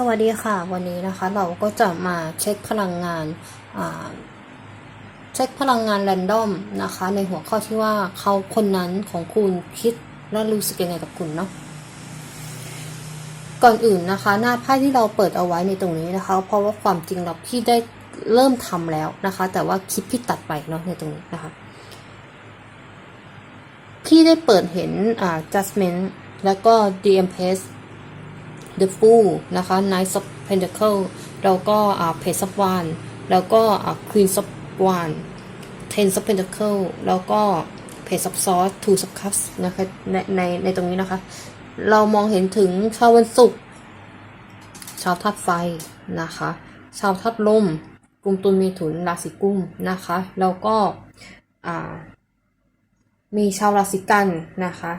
สวัสดีค่ะ วันนี้นะคะเราก็จะมาเช็คพลังงานเช็คพลังงานแรนดอมนะคะ ในหัวข้อที่ว่าเขาคนนั้นของคุณคิดและรู้สึกยังไงกับคุณเนาะก่อนอื่นนะคะ หน้าไพ่ที่เราเปิดเอาไว้ในตรงนี้นะคะ เพราะว่าความจริงเราพี่ได้เริ่มทำแล้วนะคะ แต่ว่าคลิปพี่ตัดไปเนาะในตรงนี้นะคะพี่ได้เปิดเห็นอ่า judgment แล้วก็ the empress the fool นะคะ knight of pentacle แล้วก็อ่า page of wand แล้วก็อ่า queen of wand ten of pentacle แล้วก็ page of swords two of cups นะคะในในในตรงนี้นะคะ เรามองเห็นถึงชาววันศุกร์ชาวธาตุไฟนะคะ ชาวธาตุลมกลุ่มตุลเมถุนราศีกุมนะคะ แล้วก็อ่ามีชาวราศีกันนะคะ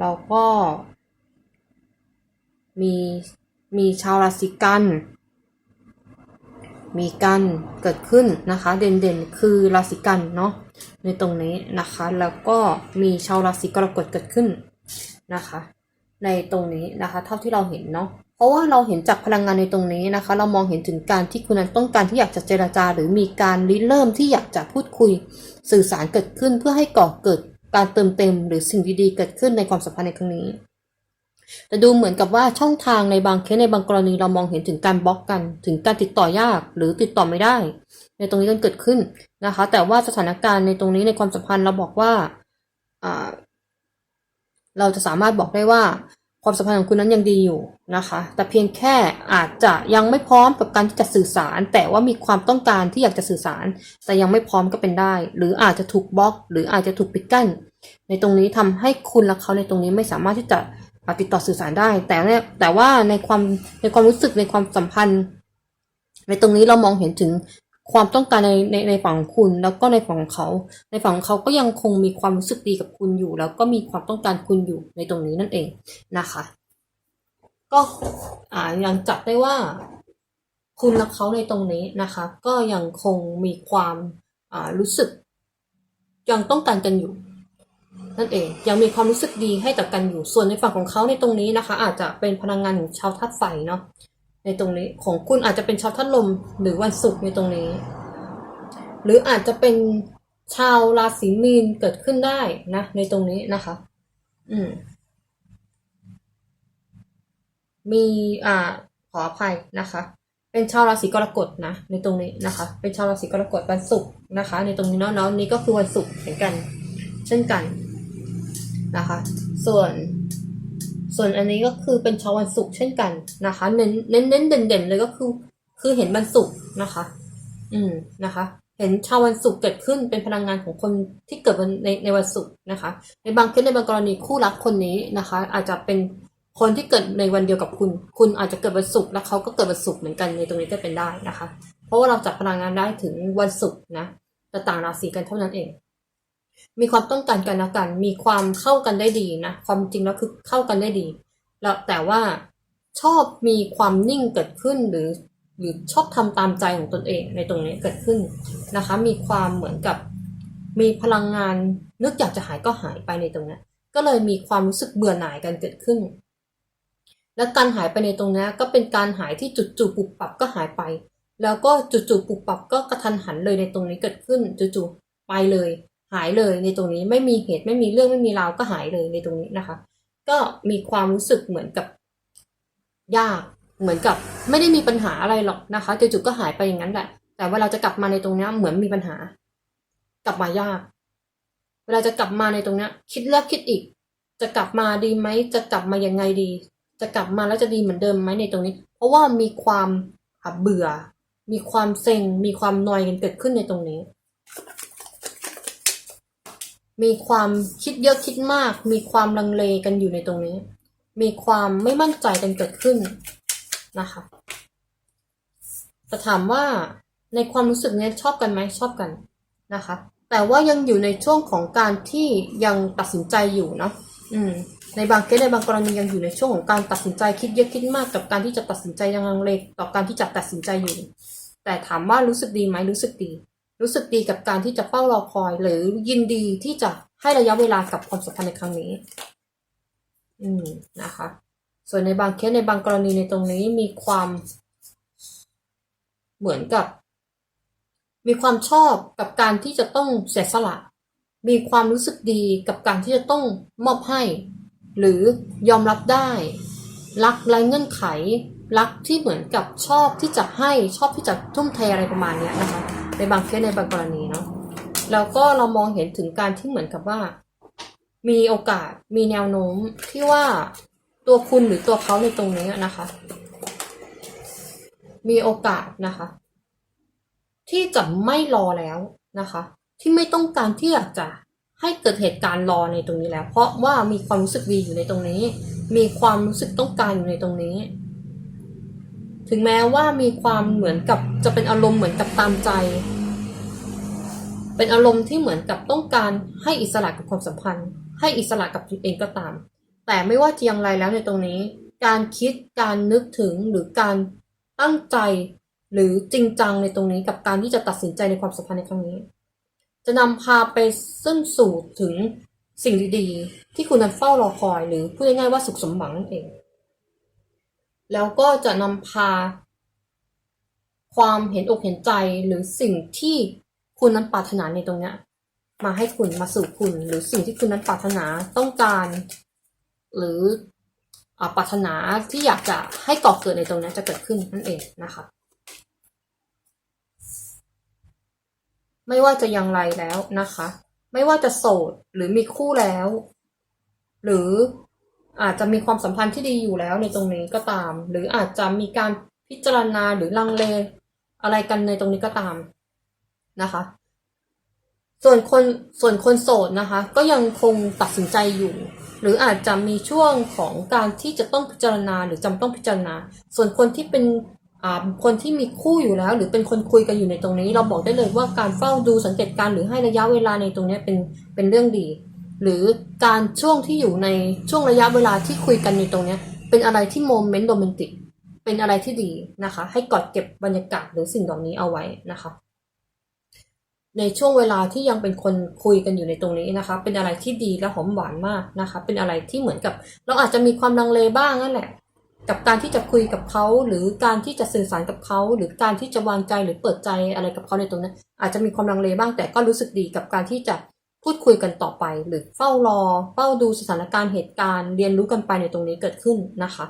แล้วก็ มีมีชาวราศีกัน มีกันเกิดขึ้นนะคะ เด่นๆคือราศีกันเนาะในตรงนี้นะคะแล้วก็มีชาวราศีกรกฎเกิดขึ้นนะคะ ในตรงนี้นะคะเท่าที่เราเห็นเนาะเพราะว่าเราเห็นจากพลังงานในตรงนี้นะคะ เรามองเห็นถึงการที่คุณนั้นต้องการที่อยากจะเจรจา หรือมีการริเริ่มที่อยากจะพูดคุยสื่อสารเกิดขึ้นเพื่อให้ก่อเกิดการเติมเต็ม หรือสิ่งดีๆเกิดขึ้นในความสัมพันธ์ในครั้งนี้ แต่ดูเหมือนกับว่าช่องทางในบางเคสในบางกรณีเรามองเห็นถึงการบล็อกกัน ถึงการติดต่อยากหรือติดต่อไม่ได้ ในตรงนี้กันเกิดขึ้นนะคะ แต่ว่าสถานการณ์ในตรงนี้ในความสัมพันธ์เราบอกว่าเราจะสามารถบอกได้ว่าความสัมพันธ์ของคุณนั้นยังดีอยู่นะคะ แต่เพียงแค่อาจจะยังไม่พร้อมกับการที่จะสื่อสาร แต่ว่ามีความต้องการที่อยากจะสื่อสาร แต่ยังไม่พร้อมก็เป็นได้ หรืออาจจะถูกบล็อก หรืออาจจะถูกปิดกั้น ในตรงนี้ทำให้คุณและเขาในตรงนี้ไม่สามารถที่จะ ติดต่อสื่อสารได้ แต่เนี่ยแต่ว่าในความในความรู้สึกในความสัมพันธ์ ในตรงนี้เรามองเห็นถึงความต้องการในในในฝั่งคุณ แล้วก็ในฝั่งเขา ในฝั่งของเขาก็ยังคงมีความรู้สึกดีกับคุณอยู่ แล้วก็มีความต้องการคุณอยู่ในตรงนี้นั่นเองนะคะ ก็อ่ายังจับได้ว่า คุณและเขาในตรงนี้นะคะ ก็ยังคงมีความอ่ารู้สึกยังต้องการกันอยู่ นั่นเองยังมีความรู้สึกดีให้ต่อกันอยู่ส่วนในฝั่งของเขาในตรงนี้นะคะ อาจจะเป็นพลังงานของชาวธาตุไฟเนาะในตรงนี้ของคุณอาจจะเป็นชาวธาตุลมหรือวันศุกร์ในตรงนี้ หรืออาจจะเป็นชาวราศีมีนเกิดขึ้นได้นะ ในตรงนี้นะคะ อืม มีอ่าขออภัยนะคะ เป็นชาวราศีกรกฎนะในตรงนี้นะคะ เป็นชาวราศีกรกฎวันศุกร์นะคะ ในตรงนี้เนาะเนาะนี้ก็คือวันศุกร์เหมือนกัน เช่นกัน นะคะ ส่วนส่วนอันนี้ก็คือเป็นชาววันศุกร์เช่นกันนะคะ เน้นเน้นเน้นเด่นเด่นเลยก็คือ คือเห็นวันศุกร์นะคะ อืมนะคะ เห็นชาววันศุกร์เกิดขึ้นเป็นพลังงานของคนที่เกิดวันในในวันศุกร์นะคะ ในบางเคสในบางกรณีคู่รักคนนี้นะคะ อาจจะเป็นคนที่เกิดในวันเดียวกับคุณ คุณอาจจะเกิดวันศุกร์แล้วเขาก็เกิดวันศุกร์เหมือนกันในตรงนี้ก็เป็นได้นะคะ เพราะว่าเราจับพลังงานได้ถึงวันศุกร์นะแต่ต่างราศีกันเท่านั้นเอง มีความต้องการกันและกัน มีความเข้ากันได้ดีนะ ความจริงแล้วคือเข้ากันได้ดี แล้วแต่ว่าชอบมีความนิ่งเกิดขึ้นหรือ หรือชอบทำตามใจของตนเองในตรงนี้เกิดขึ้นนะคะ มีความเหมือนกับมีพลังงานนึกอยากจะหายก็หายไปในตรงนี้ก็เลยมีความรู้สึกเบื่อหน่ายกันเกิดขึ้น และการหายไปในตรงนี้ก็เป็นการหายที่จุดจู่ๆปุบปับก็หายไป แล้วก็จุดจู่ๆปุบปับก็กระทันหันเลยในตรงนี้เกิดขึ้นจู่ๆไปเลยายเลยในตรงนี้ไม่มีเหตุไม่มีเรื่องไม่มีราวก็หายเลยในตรงนี้นะคะ ก็มีความรู้สึกเหมือนกับยากเหมือนกับไม่ได้มีปัญหาอะไรหรอกนะคะจู่ๆก็หายไปอย่างนั้นแหละ แต่เวลาจะกลับมาในตรงนี้เหมือนมีปัญหา กลับมายาก เวลาจะกลับมาในตรงนี้คิดแล้วคิดอีก จะกลับมาดีไหมจะกลับมายังไงดี จะกลับมาแล้วจะดีเหมือนเดิมไหมในตรงนี้ เพราะว่ามีความเบื่อ มีความเซ็งมีความนอยกันเกิดขึ้นในตรงนี้ มีความคิดเยอะคิดมาก มีความลังเลกันอยู่ในตรงนี้ มีความไม่มั่นใจกันเกิดขึ้นนะคะแต่ถามว่าในความรู้สึกเนี้ยชอบกันไหมชอบกันนะคะ แต่ว่ายังอยู่ในช่วงของการที่ยังตัดสินใจอยู่เนาะอืม ในบางเคสในบางกรณียังอยู่ในช่วงของการตัดสินใจคิดเยอะคิดมากกับการที่จะตัดสินใจยังลังเลต่อการที่จะตัดสินใจอยู่ แต่ถามว่ารู้สึกดีไหมรู้สึกดี รู้สึกดีกับการที่จะเฝ้ารอคอย หรือยินดีที่จะให้ระยะเวลากับความสัมพันธ์ในครั้งนี้ อืมนะคะ ส่วนในบางเคสในบางกรณีในตรงนี้มีความเหมือนกับ มีความชอบกับการที่จะต้องเสียสละ มีความรู้สึกดีกับการที่จะต้องมอบให้ หรือยอมรับได้ รักไร้เงื่อนไข รักที่เหมือนกับชอบที่จะให้ชอบที่จะทุ่มเทอะไรประมาณนี้นะคะ ในบางเคสในบางกรณีเนาะแล้วก็เรามองเห็นถึงการที่เหมือนกับว่า มีโอกาสมีแนวโน้มที่ว่าตัวคุณหรือตัวเขาในตรงนี้นะคะ มีโอกาสนะคะ ที่จะไม่รอแล้วนะคะ ที่ไม่ต้องการที่อยากจะให้เกิดเหตุการณ์รอในตรงนี้แล้ว เพราะว่ามีความรู้สึกดีอยู่ในตรงนี้ มีความรู้สึกต้องการอยู่ในตรงนี้ ถึงแม้ว่ามีความเหมือนกับจะเป็นอารมณ์เหมือนกับตามใจ เป็นอารมณ์ที่เหมือนกับต้องการให้อิสระกับความสัมพันธ์ ให้อิสระกับตัวเองก็ตาม แต่ไม่ว่าจะอย่างไรแล้วในตรงนี้ การคิดการนึกถึงหรือการตั้งใจหรือจริงจังในตรงนี้กับการที่จะตัดสินใจในความสัมพันธ์ในครั้งนี้ จะนำพาไปซึ่งสู่ถึงสิ่งดีๆ ที่คุณนั้นเฝ้ารอคอย หรือพูดง่ายๆว่าสุขสมหวังนั่นเอง แล้วก็จะนำพา ความเห็นอกเห็นใจหรือสิ่งที่คุณนั้นปรารถนาในตรงเนี้ยมาให้คุณมาสู่คุณ หรือสิ่งที่คุณนั้นปรารถนาต้องการ หรืออาปรารถนาที่อยากจะให้ก่อเกิดในตรงนี้จะเกิดขึ้นนั่นเองนะคะ ไม่ว่าจะอย่างไรแล้วนะคะ ไม่ว่าจะโสดหรือมีคู่แล้ว หรือ อาจจะมีความสัมพันธ์ที่ดีอยู่แล้วในตรงนี้ก็ตาม หรืออาจจะมีการพิจารณาหรือลังเลอะไรกันในตรงนี้ก็ตามนะคะ ส่วนคนส่วนคนโสดนะคะ ก็ยังคงตัดสินใจอยู่ หรืออาจจะมีช่วงของการที่จะต้องพิจารณาหรือจำต้องพิจารณา ส่วนคนที่เป็นคนที่มีคู่อยู่แล้ว หรือเป็นคนคุยกันอยู่ในตรงนี้ เราบอกได้เลยว่าการเฝ้าดูสังเกตการณ์หรือให้ระยะเวลาในตรงนี้เป็นเป็นเรื่องดี หรือการช่วงที่อยู่ในช่วงระยะเวลาที่คุยกันในตรงเนี้ย เป็นอะไรที่โมเมนต์โรแมนติกเป็นอะไรที่ดีนะคะ ให้กอดเก็บบรรยากาศหรือสิ่งเหล่านี้เอาไว้นะคะ ในช่วงเวลาที่ยังเป็นคนคุยกันอยู่ในตรงนี้นะคะ เป็นอะไรที่ดีและหอมหวานมากนะคะ เป็นอะไรที่เหมือนกับ เราอาจจะมีความลังเลบ้างนั่นแหละ กับการที่จะคุยกับเขาหรือการที่จะสื่อสารกับเขา หรือการที่จะวางใจหรือเปิดใจอะไรกับเขาในตรงนั้นอาจจะมีความลังเลบ้างแต่ก็รู้สึกดีกับการที่จะ พูดคุยกันต่อไป หรือเฝ้ารอเฝ้าดูสถานการณ์เหตุการณ์เรียนรู้กันไปในตรงนี้เกิดขึ้นนะคะ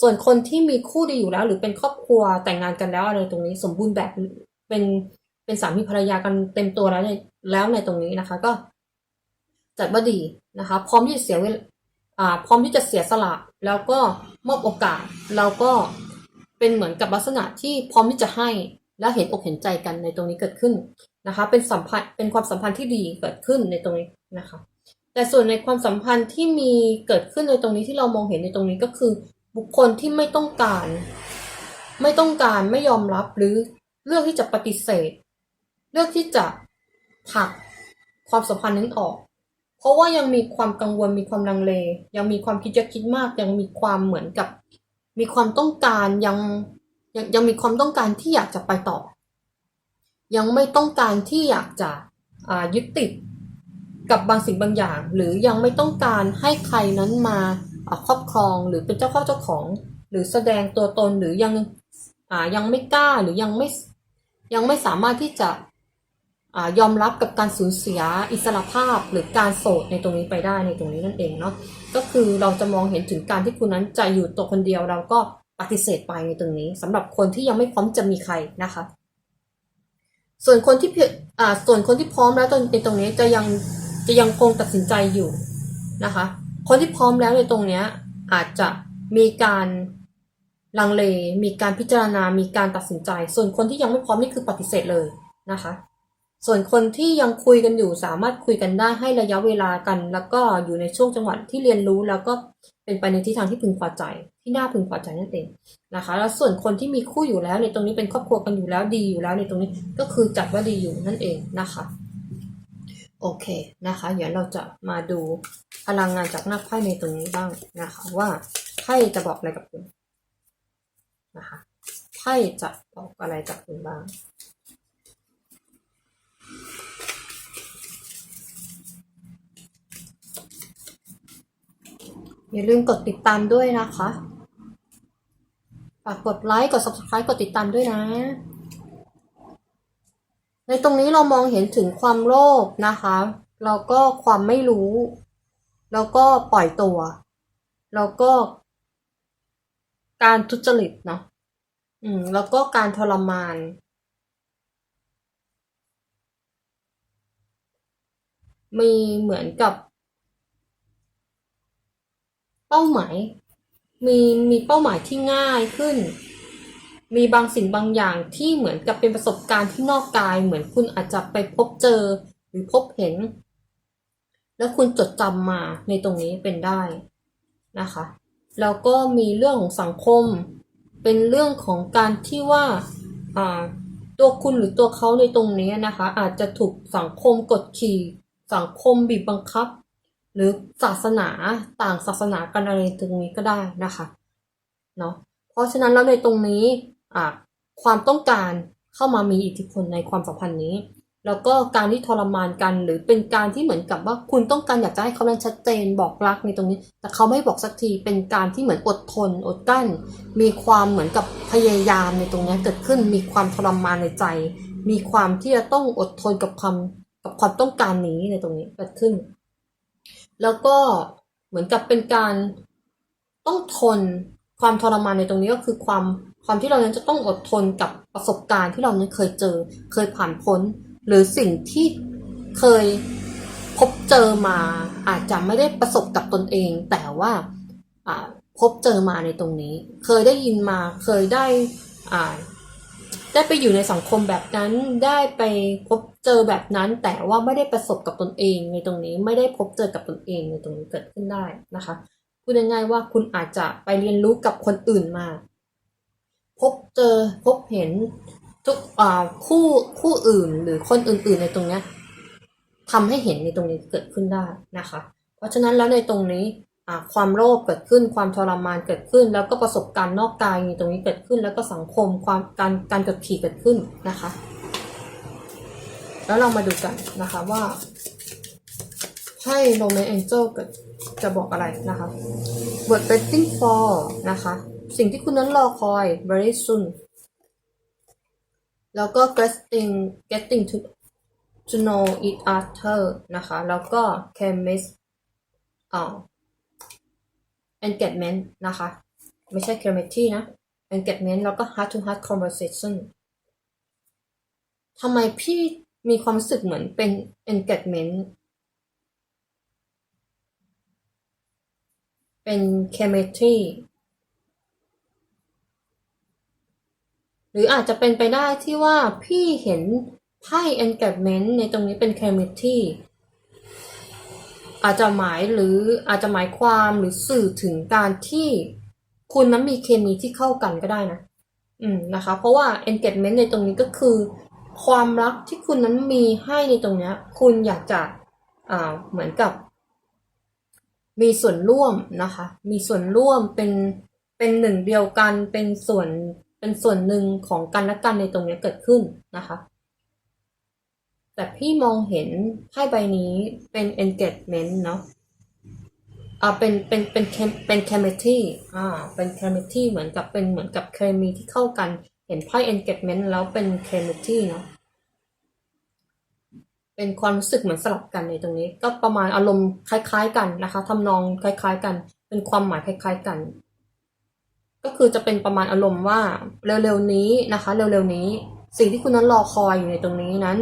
ส่วนคนที่มีคู่ดีอยู่แล้ว หรือเป็นครอบครัวแต่งงานกันแล้วอะไรตรงนี้ สมบูรณ์แบบเป็นเป็นสามีภรรยากันเต็มตัวแล้วในแล้วในตรงนี้นะคะ ก็จัดว่าดีนะคะ พร้อมที่จะเสียเวลอ่าพร้อมที่จะเสียสละ แล้วก็มอบโอกาสแล้วก็เป็นเหมือนกับลักษณะที่พร้อมที่จะให้แล้วเห็นอกเห็นใจกันในตรงนี้เกิดขึ้น นะคะ เป็นสัมพันธ์เป็นความสัมพันธ์ที่ดีเกิดขึ้นในตรงนี้นะคะ แต่ส่วนในความสัมพันธ์ที่มีเกิดขึ้นในตรงนี้ที่เรามองเห็นในตรงนี้ก็คือ บุคคลที่ไม่ต้องการ ไม่ต้องการไม่ยอมรับหรือเลือกที่จะปฏิเสธ เลือกที่จะผลักความสัมพันธ์นั้นออก เพราะว่ายังมีความกังวลมีความลังเล ยังมีความคิดเยอะคิดมาก ยังมีความเหมือนกับ มีความต้องการยังยังยังมีความต้องการที่อยากจะไปต่อ ยังไม่ต้องการที่อยากจะอ่ายึดติดกับบางสิ่งบางอย่าง หรือยังไม่ต้องการให้ใครนั้นมาครอบครองหรือเป็นเจ้าเข้าเจ้าของ หรือแสดงตัวตนหรือยังอ่ายังไม่กล้าหรือยังไม่ยังไม่สามารถที่จะอ่ายอมรับกับการสูญเสียอิสรภาพหรือการโสดในตรงนี้ไปได้ในตรงนี้นั่นเองเนาะก็คือเราจะมองเห็นถึงการที่คุณนั้นจะอยู่ตัวคนเดียวเราก็ปฏิเสธไปในตรงนี้สำหรับคนที่ยังไม่พร้อมจะมีใครนะคะ ส่วนคนที่เพียอ่าส่วนคนที่พร้อมแล้วตรงในตรงนี้จะยังจะยังคงตัดสินใจอยู่นะคะ คนที่พร้อมแล้วในตรงเนี้ยอาจจะมีการลังเล มีการพิจารณา มีการตัดสินใจ ส่วนคนที่ยังไม่พร้อมนี่คือปฏิเสธเลยนะคะ ส่วนคนที่ยังคุยกันอยู่สามารถคุยกันได้ให้ระยะเวลากัน แล้วก็อยู่ในช่วงจังหวะที่เรียนรู้แล้วก็เป็นไปในทิศทางที่พึงพอใจ ที่น่าพึงพอใจนั่นเองนะคะ แล้วส่วนคนที่มีคู่อยู่แล้วในตรงนี้เป็นครอบครัวกันอยู่แล้วดีอยู่แล้วในตรงนี้ก็คือจัดว่าดีอยู่นั่นเองนะคะโอเคนะคะ เดี๋ยวเราจะมาดูพลังงานจากหนักไพ่ในตรงนี้บ้างนะคะ ว่าไพ่จะบอกอะไรกับคุณนะคะไพ่จะบอกอะไรกับคุณบ้าง อย่าลืมกดติดตามด้วยนะคะฝากกดไลค์กด subscribe กดติดตามด้วยนะ ในตรงนี้เรามองเห็นถึงความโลภนะคะแล้วก็ความไม่รู้ แล้วก็ปล่อยตัว แล้วก็ การทุจริตเนาะอืม แล้วก็การทรมานมีเหมือนกับ เป้าหมาย มีมีเป้าหมายที่ง่ายขึ้น มีบางสิ่งบางอย่างที่เหมือนกับเป็นประสบการณ์ที่นอกกาย เหมือนคุณอาจจะไปพบเจอหรือพบเห็น แล้วคุณจดจำมาในตรงนี้เป็นได้นะคะ แล้วก็มีเรื่องของสังคม เป็นเรื่องของการที่ว่าอ่าตัวคุณหรือตัวเขาในตรงนี้นะคะ อาจจะถูกสังคมกดขี่ สังคมบีบบังคับ หรือศาสนาต่างศาสนากันอะไรตรงนี้ก็ได้นะคะเนาะเพราะฉะนั้นแล้วในตรงนี้อ่าความต้องการเข้ามามีอิทธิพลในความสัมพันธ์นี้ แล้วก็การที่ทรมานกันหรือเป็นการที่เหมือนกับว่าคุณต้องการอยากจะให้เขานั้นชัดเจนบอกรักในตรงนี้ แต่เขาไม่บอกสักทีเป็นการที่เหมือนอดทน อดกั้น มีความเหมือนกับพยายามในตรงนี้เกิดขึ้นมีความทรมานในใจ มีความที่จะต้องอดทนกับความกับความต้องการนี้ในตรงนี้เกิดขึ้น แล้วก็เหมือนกับเป็นการต้องทนความทรมานในตรงนี้ก็คือความความที่เรานั้นจะต้องอดทนกับประสบการณ์ที่เรานั้นเคยเจอ เคยผ่านพ้น หรือสิ่งที่เคยพบเจอมาอาจจะไม่ได้ประสบกับตนเอง แต่ว่าพบเจอมาในตรงนี้ เคยได้ยินมาเคยได้อ่า ได้ไปอยู่ในสังคมแบบนั้นได้ไปพบเจอแบบนั้น แต่ว่าไม่ได้ประสบกับตนเองในตรงนี้ไม่ได้พบเจอกับตนเองในตรงนี้เกิดขึ้นได้นะคะพูดง่ายๆว่าคุณอาจจะไปเรียนรู้กับคนอื่นมา พบเจอพบเห็นทุกคู่คู่อื่นหรือคนอื่นๆในตรงนี้ทำให้เห็นในตรงนี้เกิดขึ้นได้นะคะ เพราะฉะนั้นแล้วในตรงนี้ ความโลภเกิดขึ้น ความทรมานเกิดขึ้น แล้วก็ประสบการณ์นอกกายตรงนี้เกิดขึ้น แล้วก็สังคมความการการกดขี่เกิดขึ้นนะคะ แล้วเรามาดูกันนะคะว่าไพ่โรแมนแองเจลเกิดจะบอกอะไรนะคะ word waiting for นะคะ สิ่งที่คุณนั้นรอคอย very soon แล้วก็ getting getting to to know each other นะคะ แล้วก็ chemist อ่า engagement นะคะ ไม่ใช่ chemistry นะ engagement แล้วก็ heart to heart conversation ทำไมพี่มีความรู้สึกเหมือนเป็น engagement เป็น chemistry หรืออาจจะเป็นไปได้ที่ว่าพี่เห็นไพ่ engagement ในตรงนี้เป็น chemistry อาจจะหมายหรืออาจจะหมายความหรือสื่อถึงการที่คุณนั้นมีเคมีที่เข้ากันก็ได้นะ อืมนะคะ เพราะว่า engagement ในตรงนี้ก็คือ ความรักที่คุณนั้นมีให้ในตรงเนี้ย คุณอยากจะอ่าเหมือนกับ มีส่วนร่วมนะคะ มีส่วนร่วมเป็นเป็นหนึ่งเดียวกันเป็นส่วนเป็นส่วนหนึ่งของกันและกันในตรงนี้เกิดขึ้นนะคะ แต่พี่มองเห็นไพ่ใบนี้เป็น engagement เนาะอ่าเป็นเป็นเป็นเคมเป็นเคมีที่อ่าเป็นเคมีที่เหมือนกับเป็นเหมือนกับเคมีที่เข้ากัน เห็นไพ่ engagement แล้วเป็นเคมีที่เนาะเป็นความรู้สึกเหมือนสลับกันในตรงนี้ ก็ประมาณอารมณ์คล้าย ๆ กันนะคะทำนองคล้าย ๆ กัน เป็นความหมายคล้าย ๆ กัน ก็คือจะเป็นประมาณอารมณ์ว่าเร็วๆนี้นะคะ เร็วๆนี้ สิ่งที่คุณนั้นรอคอยอยู่ในตรงนี้นั้น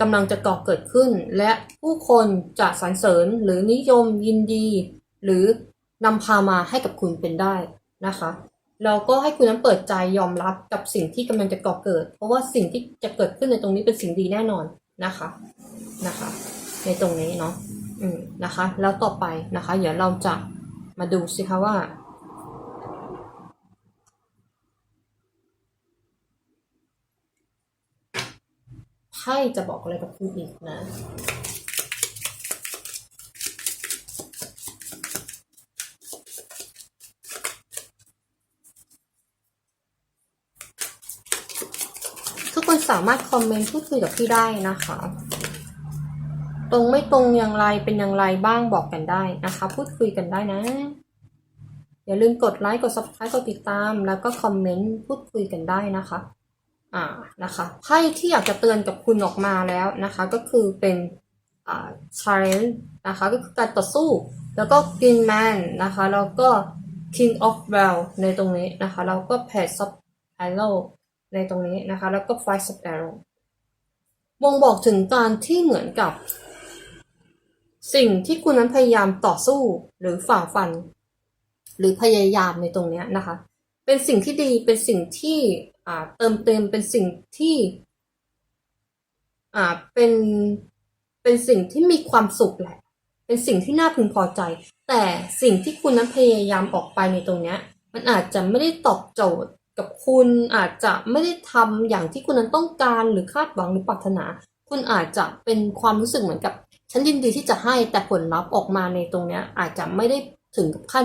กำลังจะก่อเกิดขึ้น และผู้คนจะสรรเสริญหรือนิยมยินดี หรือนำพามาให้กับคุณเป็นได้นะคะแล้วก็ให้คุณนั้นเปิดใจยอมรับกับสิ่งที่กำลังจะก่อเกิด เพราะว่าสิ่งที่จะเกิดขึ้นในตรงนี้เป็นสิ่งดีแน่นอนนะคะนะคะ ในตรงนี้เนาะอืมนะคะ แล้วต่อไปนะคะ เดี๋ยวเราจะมาดูสิคะว่า ไพ่จะบอกอะไรกับคุณอีกนะทุกคนสามารถคอมเมนต์พูดคุยกับพี่ได้นะคะ ตรงไม่ตรงอย่างไรเป็นอย่างไรบ้างบอกกันได้นะคะ พูดคุยกันได้นะ อย่าลืมกดไลค์กด subscribe กดติดตาม แล้วก็คอมเมนต์พูดคุยกันได้นะคะ อ่านะคะไพ่ที่อยากจะเตือนกับคุณออกมาแล้วนะคะ ก็คือเป็นอ่า challenge นะคะก็คือการต่อสู้ แล้วก็ green man นะคะแล้วก็ king of well ในตรงนี้นะคะแล้วก็ page of arrow ในตรงนี้นะคะ แล้วก็ five of arrow บ่งบอกถึงการที่เหมือนกับ สิ่งที่คุณนั้นพยายามต่อสู้หรือฝ่าฟัน หรือพยายามในตรงนี้นะคะ เป็นสิ่งที่ดี เป็นสิ่งที่อ่าเติมเต็ม เป็นสิ่งที่อ่าเป็น เป็นสิ่งที่มีความสุขแหละ เป็นสิ่งที่น่าพึงพอใจ แต่สิ่งที่คุณนั้นพยายามออกไปในตรงเนี้ย มันอาจจะไม่ได้ตอบโจทย์กับคุณอาจจะไม่ได้ทำอย่างที่คุณนั้นต้องการหรือคาดหวังหรือปรารถนา คุณอาจจะเป็นความรู้สึกเหมือนกับฉันยินดีที่จะให้แต่ผลลัพธ์ออกมาในตรงเนี้ยอาจจะไม่ได้ถึงกับขั้น